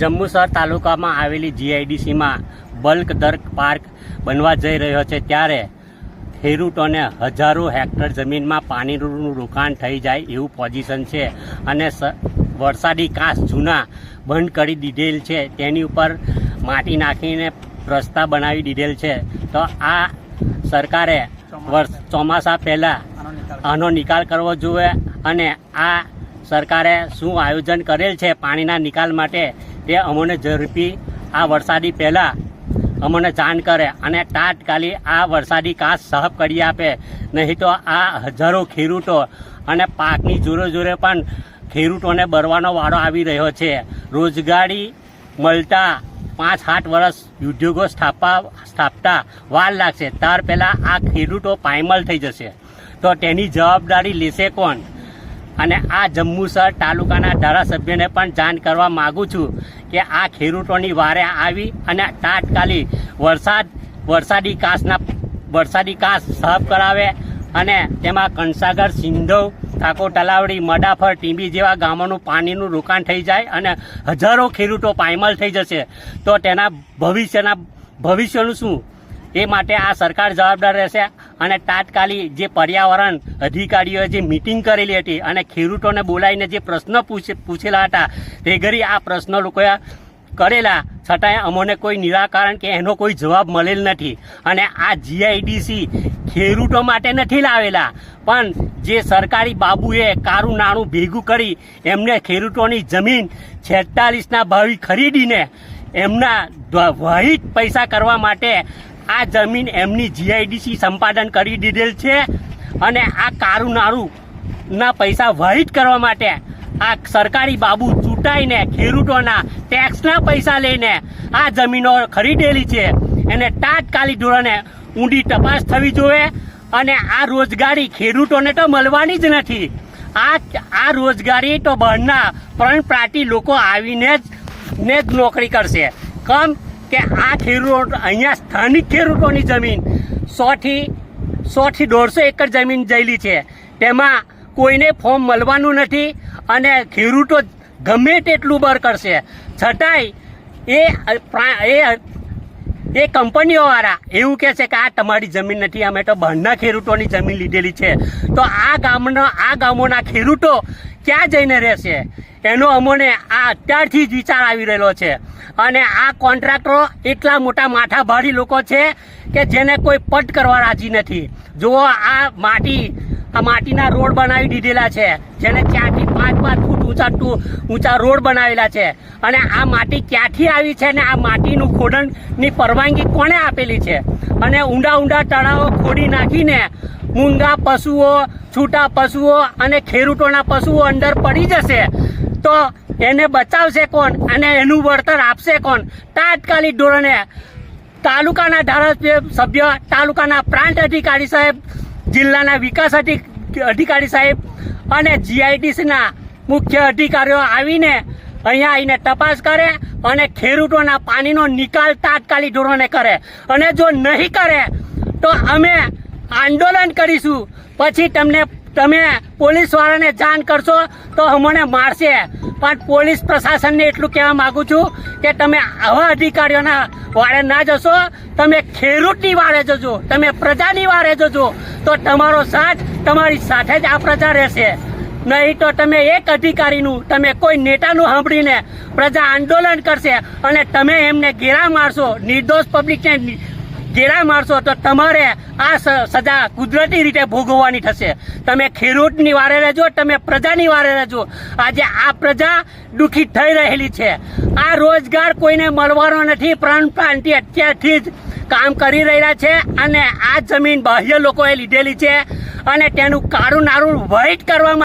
જંબુસર તાલુકામાં આવેલી જીઆઈડીસીમાં bulk દર્ક park બનવા જઈ રહ્યો છે ત્યારે ખેડૂતોને હજારો હેક્ટર જમીનમાં પાણીનું રોકાણ થઈ જાય એવું પોઝિશન છે અને વરસાદી કાંસ જૂના બંધ કરી દીધેલ છે. તેની ઉપર માટી નાખીને રસ્તા બનાવી દીધેલ છે. તો આ સરકારે વર્ષ, ચોમાસા પહેલાં આનો નિકાલ કરવો જોઈએ અને આ સરકારે શું આયોજન કરેલ છે પાણીના નિકાલ માટે તે અમને ઝડપી આ વરસાદી પહેલાં અમને જાણ કરે અને તાત્કાલિક આ વરસાદી કાચ સાફ કરી આપે. નહીં તો આ હજારો ખેડૂતો અને પાકની જોરે જોરે પણ ખેડૂતોને બરવાનો વારો આવી રહ્યો છે. રોજગારી મળતા પાંચ સાત વર્ષ ઉદ્યોગો સ્થાપવા સ્થાપતા વાર લાગશે. ત્યાર પહેલાં આ ખેડૂતો પાયમલ થઈ જશે. તો તેની જવાબદારી લેશે કોણ? અને આ જંબુસર તાલુકાના ધારાસભ્યને પણ જાણ કરવા માગું છું કે આ ખેડૂતોની વારે આવી અને તાત્કાલિક વરસાદ, વરસાદી કાસના, વરસાદી કાસ સાફ કરાવે અને તેમાં કંસાગર સિંધવ, ઠાકોર તલાવડી, મડાફર, ટીંબી જેવા ગામોનું પાણીનું રોકાણ થઈ જાય અને હજારો ખેડૂતો પાયમલ થઈ જશે. તો તેના ભવિષ્યના, ભવિષ્યનું શું? એ માટે આ સરકાર જવાબદાર રહેશે. અને તાત્કાલિક જે પર્યાવરણ અધિકારીઓએ જે મિટિંગ કરેલી હતી અને ખેડૂતોને બોલાવીને જે પ્રશ્ન પૂછે પૂછેલા હતા, તે ઘરી આ પ્રશ્ન લોકોએ કરેલા. છતાંય અમોને કોઈ નિરાકરણ કે એનો કોઈ જવાબ મળેલ નથી. અને આ જીઆઈડીસી ખેડૂતો માટે નથી લાવેલા. પણ જે સરકારી બાબુએ કારું નાણું ભેગું કરી એમને ખેડૂતોની જમીન છેતાલીસના ભાવી ખરીદીને એમના વહિત પૈસા કરવા માટે આ જમીન એમની જીઆઈડીસી સંપાદન કરી દીધેલ છે અને આ કારું નારું પૈસા વહિત કરવા માટે આ સરકારી બાબુ ચૂંટાઈને ખેડૂતોના ટેક્સના પૈસા લઈને આ જમીનો ખરીદેલી છે. એને તાત્કાલિક ધોરણે ઊંડી તપાસ થવી જોઈએ અને આ રોજગારી ખેડૂતોને તો મળવાની જ નથી. આ આ રોજગારી તો બહારના પણ પ્રાટી લોકો આવીને જ ને જ નોકરી કરશે. કમ કે આ ખેડૂતો અહીંયા સ્થાનિક ખેડૂતોની જમીન સોથી સોથી દોઢસો એકર જમીન જયેલી છે. તેમાં કોઈને ફોર્મ મળવાનું નથી અને ખેડૂતો ગમે તેટલું બર કરશે. છતાંય એ એ કંપનીઓવાળા એવું કહે છે કે આ તમારી જમીન નથી, અમે તો બહારના ખેડૂતોની જમીન લીધેલી છે. તો આ ગામના, આ ગામોના ખેડૂતો ક્યાં જઈને રહેશે? એનો અમોને આ અત્યારથી જ વિચાર આવી રહેલો છે. અને આ કોન્ટ્રાક્ટરો એટલા મોટા માથાભારી લોકો છે કે જેને કોઈ પટ કરવા રાજી નથી. જુઓ, આ માટી, આ માટીના રોડ બનાવી દીધેલા છે. જેને ચારથી પાંચ પાંચ ફૂટ ઊંચા ઊંચા રોડ બનાવેલા છે. અને આ માટી ક્યાંથી આવી છે ને આ માટીનું ખોડણની પરવાનગી કોણે આપેલી છે? અને ઊંડા ઊંડા તળાવો ખોડી નાખીને મૂંગા પશુઓ, છૂટા પશુઓ અને ખેડૂતોના પશુઓ અંદર પડી જશે. તો એને બચાવશે કોણ? અને એનું વળતર આપશે કોણ? તાત્કાલિક ધોરણે તાલુકાના ધારાસભ્ય સભ્ય તાલુકાના પ્રાંત અધિકારી સાહેબ, જિલ્લાના વિકાસ અધિ- અધિકારી સાહેબ અને જીઆઈડીસીના મુખ્ય અધિકારીઓ આવીને અહીંયા આવીને તપાસ કરે અને ખેડૂતોના પાણીનો નિકાલ તાત્કાલિક ધોરણે કરે. અને જો નહીં કરે, તો અમે આંદોલન કરીશું. પછી તમને, તમે પોલીસ વાળાને જાણ કરશો તો અમને મારશે. પણ પોલીસ પ્રશાસનને એટલું કહેવા માગું છું કે તમે આવા અધિકારીઓના વાળે ના જશો. તમે ખેડૂતની વાળે જજો. તમે પ્રજાની વાળે જજો. તો તમારો સાથ તમારી સાથે જ આ પ્રજા રહેશે. નહીં તો તમે એક અધિકારીનું, તમે કોઈ નેતાનું સાંભળીને પ્રજા આંદોલન કરશે અને તમે એમને ઘેરા મારશો. નિર્દોષ પબ્લિકને ઘેરા મારશો તો તમારે આ સજા કુદરતી રીતે ભોગવવાની થશે. તમે ખેડૂતની વારે રહેજો, તમે પ્રજાની વારે રહેજો. આજે આ પ્રજા દુઃખી થઈ રહેલી છે. આ રોજગાર કોઈને મળવાનો નથી, પ્રાણ પ્રાંતિ અત્યારથી જ કામ કરી રહ્યા છે અને આ જમીન બાહ્ય લોકોએ લીધેલી છે અને તેનું કાળું નારું વ્હાઇટ કરવામાં